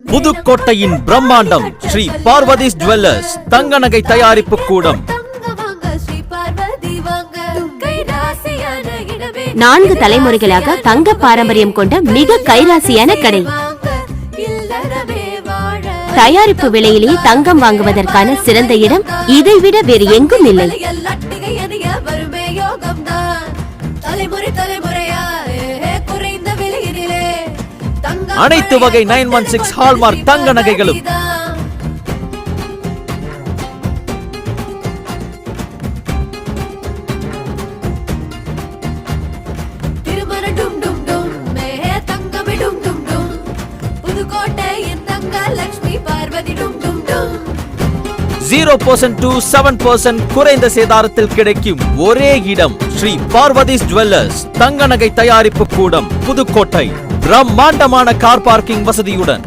புதுக்கோட்டையின் பிரம்மாண்டம் ஸ்ரீ பார்வதிஸ் ஜுவல்லர்ஸ் தங்க நகை தயாரிப்பு கூடம். தங்க வாங்க ஸ்ரீ பார்வதி வாங்க கைராசியான இடமே நான்கு தலைமுறைகளாக தங்க பாரம்பரியம் கொண்ட மிக கைராசியான கடை. தயாரிப்பு விலையிலேயே தங்கம் வாங்குவதற்கான சிறந்த இடம் இதைவிட வேறு எங்கும் இல்லை. தலைமுறை தலைமுறையா? அனைத்து வகை பழைய 916 ஹால்மார்க் தங்க நகைகளும். Zero percent to seven percent குறைந்த சேதாரத்தில் கிடைக்கும் ஒரே இடம் ஸ்ரீ பார்வதிஸ் ஜுவல்லர்ஸ் தங்க நகை தயாரிப்பு கூடம் புதுக்கோட்டை பிரம்மாண்டமான கார் பார்க்கிங் வசதியுடன்